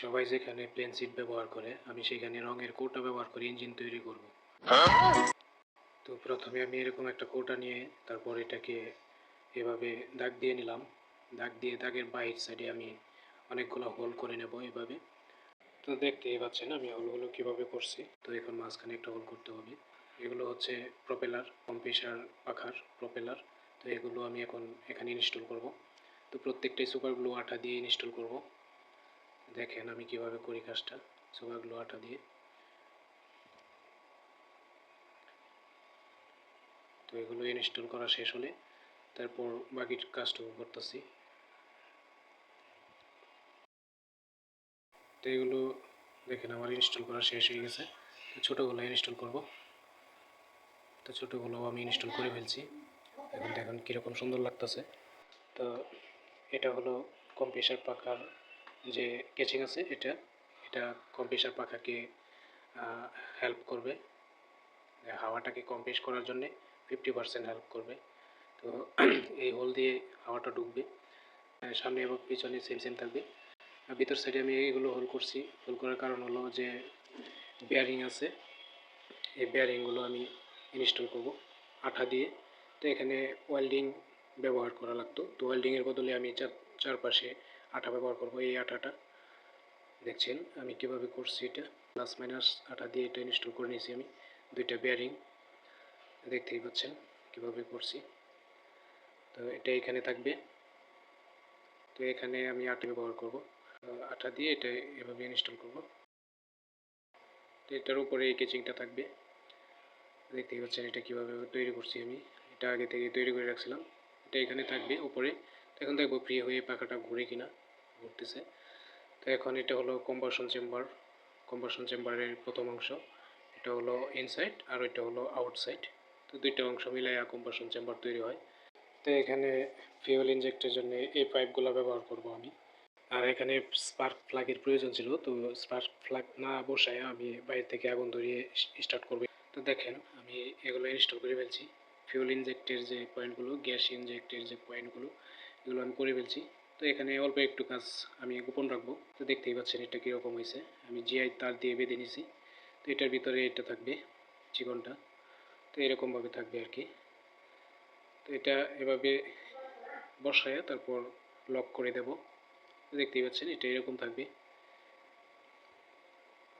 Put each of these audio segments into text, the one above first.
সবাই যেখানে plane seat ব্যবহার করে, আমি সেখানে রঙের কোটা ব্যবহার করে ইঞ্জিন তৈরি করব। তো প্রথমে আমি এরকম একটা কৌটা নিয়ে তারপর এটাকে এভাবে দাগ দিয়ে নিলাম। দাগ দিয়ে দাগের বাইর সাইডে আমি অনেকগুলো হোল করে নেব এভাবে। তো দেখতেই পাচ্ছেন আমি হোলগুলো কীভাবে করছি। তো এখন মাঝখানে একটা হোল করতে হবে। এগুলো হচ্ছে প্রপেলার কম্প্রেসার পাখার প্রপেলার তো এগুলো আমি এখন এখানে ইনস্টল করব। তো প্রত্যেকটাই সুপার গ্লু আঠা দিয়ে ইনস্টল করব। দেখেন আমি কীভাবে করি কাজটা সুপার গ্লু আঠা দিয়ে। তো এগুলো ইনস্টল করা শেষ হলে তারপর বাকি কাজটুকু করতেছি। তো এগুলো দেখেন আমার ইনস্টল করা শেষ হয়ে গেছে। তো ছোটোগুলো ইনস্টল করব। তো ছোটোগুলো আমি ইনস্টল করে ফেলছি। এখন দেখেন কীরকম সুন্দর লাগতেছে। তো এটা হলো কম্প্রেসার পাখার যে কেচিং আছে এটা এটা কম্প্রেসার পাখাকে হেল্প করবে। হাওয়াটাকে কম্প্রেস করার জন্যে ফিফটি পার্সেন্ট হেল্প করবে। তো এই হোল দিয়ে হাওয়াটা ঢুকবে। সামনে এবং পিছনে সেম সেম থাকবে। ভিতর সাইডে আমি এইগুলো হোল করছি। হোল করার কারণ হলো যে বেয়ারিং আছে। এই বেয়ারিংগুলো আমি ইনস্টল করব। আঠা দিয়ে তো এখানে ওয়েল্ডিং ব্যবহার করা লাগতো। তো ওয়েল্ডিংয়ের বদলে আমি চার, চারপাশে আঠা ব্যবহার করব এই আঠাটা। দেখছেন আমি কীভাবে করছি এটা। প্লাস মাইনাস আঠা দিয়ে এটা ইনস্টল করে নিয়েছি আমি, দুইটা বেয়ারিং দেখতেই পাচ্ছেন কীভাবে করছি। তো এটা এখানে থাকবে। তো এখানে আমি আঠা ব্যবহার করব। আঠা দিয়ে এটা এভাবে ইনস্টল করব। তো এটার উপরে এই কেচিংটা থাকবে। দেখতেই পাচ্ছেন এটা কীভাবে তৈরি করছি আমি। এটা আগে থেকে তৈরি করে রাখছিলাম। এটা এখানে থাকবে উপরে। এখন দেখব ফ্রি হয়ে পাখাটা ঘুরে কিনা ঘুরতেছে। তো এখন এটা হলো কম্বাসন চেম্বার কম্বাসন চেম্বারের প্রথম অংশ। এটা হলো ইনসাইড আর এটা হলো আউটসাইড তো দুইটা অংশ মিলাই কম্বাসন চেম্বার তৈরি হয়। তো এখানে ফিউল ইনজেক্টের জন্য এই পাইপগুলো ব্যবহার করব আমি। আর এখানে স্পার্ক প্লাগের প্রয়োজন ছিল। তো স্পার্ক প্লাগ না বসায় আমি বাইরে থেকে আগুন ধরিয়ে স্টার্ট করবে। তো দেখেন আমি এগুলো ইনস্টল করে ফেলছি। ফিউল ইনজেক্টের যে পয়েন্টগুলো গ্যাস ইনজেক্টের যে পয়েন্টগুলো এগুলো আমি করে ফেলছি। তো এখানে অল্প একটু কাজ আমি গোপন রাখব। তো দেখতেই পাচ্ছেন এটা কীরকম হয়েছে। আমি জিআই তার দিয়ে বেঁধে নিছি। তো এটার ভিতরে এটা থাকবে চিকনটা। তো এরকমভাবে থাকবে আর কি। তো এটা এভাবে বসায় তারপর লক করে দেব। দেখতেই পাচ্ছেন এটা এরকম থাকবে।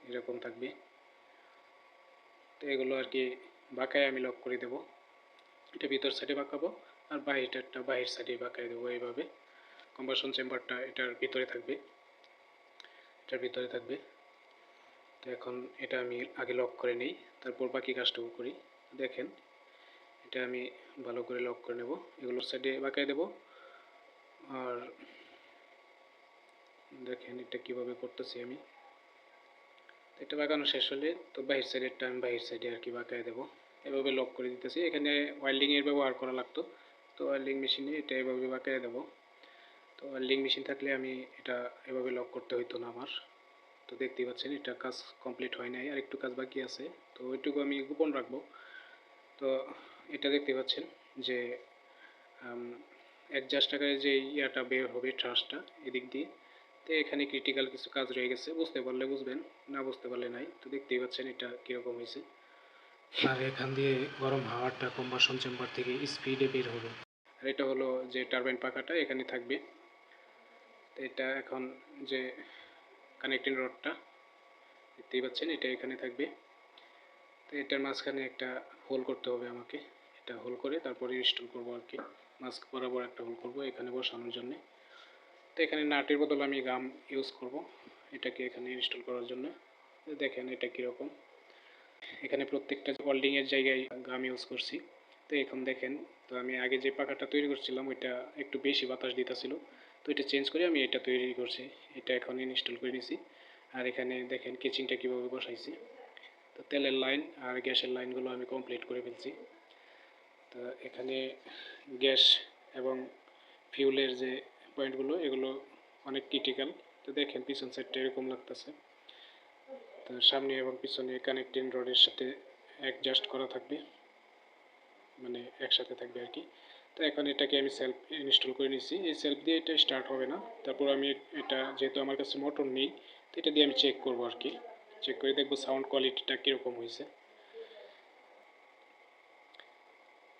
এরকম থাকবে। তো এগুলো আর কি বাঁকায় আমি লক করে দেব। এটা ভিতর সাইডে বাঁকাবো, আর বাইরেটা বাইরের সাইডে বাঁকায় দেবো এইভাবে। কম্বাসন চেম্বারটা এটার ভিতরে থাকবে, এটার ভিতরে থাকবে। তো এখন এটা আমি আগে লক করে নিই, তারপর বাকি কাজটুকু করি। দেখেন, এটা আমি ভালো করে লক করে নেব এগুলোর সাইডে বাঁকায় দেব। আর দেখেন এটা কীভাবে করতেছি আমি। এটা বাঁকানো শেষ হলে তো বাহির সাইডেরটা আমি বাহির সাইডে আর কি বাঁকায় দেবো। এভাবে লক করে দিতেছি। এখানে ওয়েল্ডিংয়ের ব্যবহার করা লাগতো। তো ওয়েল্ডিং মেশিনে এটা এভাবে বাঁকায় দেবো। তো ওয়েল্ডিং মেশিন থাকলে আমি এটা এভাবে লক করতে হইতো না আমার। তো দেখতেই পাচ্ছেন, এটা কাজ কমপ্লিট হয় নাই। আর একটু কাজ বাকি আছে। তো ওইটুকু আমি গোপন রাখব। তো এটা দেখতে পাচ্ছেন যে অ্যাডজাস্ট আকারে যে ইয়াটা বের হবে ট্রাসটা এদিক দিয়ে, তো এখানে ক্রিটিক্যাল কিছু কাজ রয়ে গেছে। বুঝতে পারলে বুঝবেন, না বুঝতে পারলে নাই। তো দেখতেই পাচ্ছেন এটা কীরকম হয়েছে। আর এখান দিয়ে গরম হাওয়াটা কম্বাসন চেম্বার থেকে স্পিডে বের হবে আর এটা হলো যে টারবাইন পাখাটা এখানে থাকবে। তো এটা এখন যে কানেক্টিং রডটা দেখতেই পাচ্ছেন, এটা এখানে থাকবে। তো এটার মাঝখানে একটা হোল করতে হবে আমাকে। এটা হোল করে তারপরে ইনস্টল করব আর কি। মাস্ক বরাবর একটা হোল করব এখানে বসানোর জন্য। তো এখানে নাটের বদলে আমি গাম ইউজ করব, এটাকে এখানে ইনস্টল করার জন্য। দেখেন এটা কীরকম। এখানে প্রত্যেকটা ওয়েল্ডিংয়ের জায়গায় গাম ইউজ করছি। তো এখন দেখেন, তো আমি আগে যে পাখাটা তৈরি করছিলাম, ওইটা একটু বেশি বাতাস দিতেছিল। তো এটা চেঞ্জ করে আমি এটা তৈরি করছি। এটা এখন ইনস্টল করে নিছি। আর এখানে দেখেন কেচিংটা কীভাবে বসাইছি। তো তেলের লাইন আর গ্যাসের লাইনগুলো আমি কমপ্লিট করে ফেলছি। তো এখানে গ্যাস এবং ফিউলের যে পয়েন্টগুলো এগুলো অনেক ক্রিটিক্যাল তো দেখেন পিছন সাইডটা এরকম লাগতেছে। তো সামনে এবং পিছনে কানেক্টিং রডের সাথে অ্যাডজাস্ট করা থাকবে। মানে একসাথে থাকবে আর কি। তো এখন এটাকে আমি সেলফ ইনস্টল করে নিচ্ছি এই সেলফ দিয়ে এটা স্টার্ট হবে না। তারপর আমি এটা, যেহেতু আমার কাছে মোটর নেই, তো এটা দিয়ে আমি চেক করব আর কি। চেক করে দেখব সাউন্ড কোয়ালিটিটা কীরকম হয়েছে।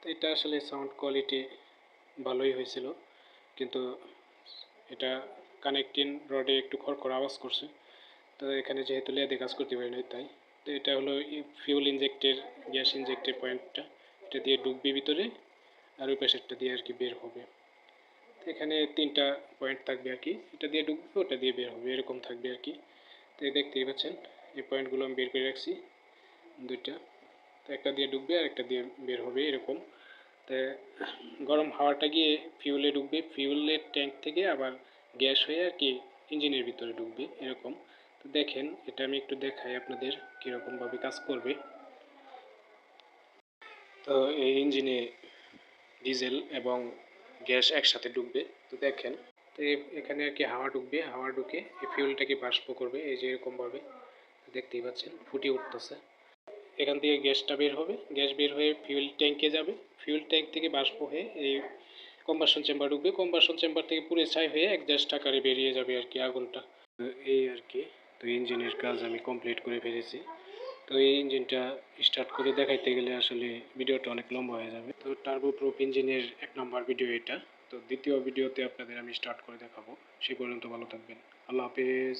তো এটা আসলে সাউন্ড কোয়ালিটি ভালোই হয়েছিল। কিন্তু এটা কানেক্টিং রডে একটু খড়খড় আওয়াজ করছে। তো এখানে যেহেতু লেদে কাজ করতে পারি না, তাই। তো এটা হলো ফিউল ইনজেক্টের গ্যাস ইনজেক্টের পয়েন্টটা এটা দিয়ে ডুববে ভিতরে, আর ওই পাশেরটা দিয়ে আর কি বের হবে। তো এখানে তিনটা পয়েন্ট থাকবে আর কি। এটা দিয়ে ডুববে, ওটা দিয়ে বের হবে, এরকম থাকবে আর কি। তো দেখতেই পাচ্ছেন, এই পয়েন্টগুলো আমি বের করে রাখছি, দুইটা। তো একটা দিয়ে ডুববে, আর একটা দিয়ে বের হবে, এরকম। তো গরম হাওয়াটা গিয়ে ফিউলে ঢুকবে ফিউলের ট্যাঙ্ক থেকে আবার গ্যাস হয়ে আর কি ইঞ্জিনের ভিতরে ঢুকবে এরকম। দেখেন, এটা আমি একটু দেখাই আপনাদের কীরকমভাবে কাজ করবে। তো এই ইঞ্জিনে ডিজেল এবং গ্যাস একসাথে ঢুকবে তো দেখেন। তো এখানে আর কি হাওয়া ঢুকবে হাওয়া ঢুকে এই ফিউলটাকে বাষ্প করবে, এই যে এরকমভাবে, দেখতেই পাচ্ছেন, ফুটে উঠতেছে। এখান থেকে গ্যাসটা বের হবে, গ্যাস বের হয়ে ফিউল ট্যাঙ্কে যাবে। ফিউল ট্যাঙ্ক থেকে বাষ্প হয়ে এই কম্বাসন চেম্বার ঢুকবে কম্বাসন চেম্বার থেকে পুরে ছাই হয়ে এক একজাস্ট আকারে বেরিয়ে যাবে আর কি আগুনটা। এই আর কি। তো ইঞ্জিনের কাজ আমি কমপ্লিট করে ফেলেছি। তো এই ইঞ্জিনটা স্টার্ট করে দেখাইতে গেলে আসলে ভিডিওটা অনেক লম্বা হয়ে যাবে। তো টার্বো প্রুফ ইঞ্জিনের এক নম্বর ভিডিও এটা। তো দ্বিতীয় ভিডিওতে আপনাদের আমি স্টার্ট করে দেখাবো। সে পর্যন্ত ভালো থাকবেন। আল্লাহ হাফেজ।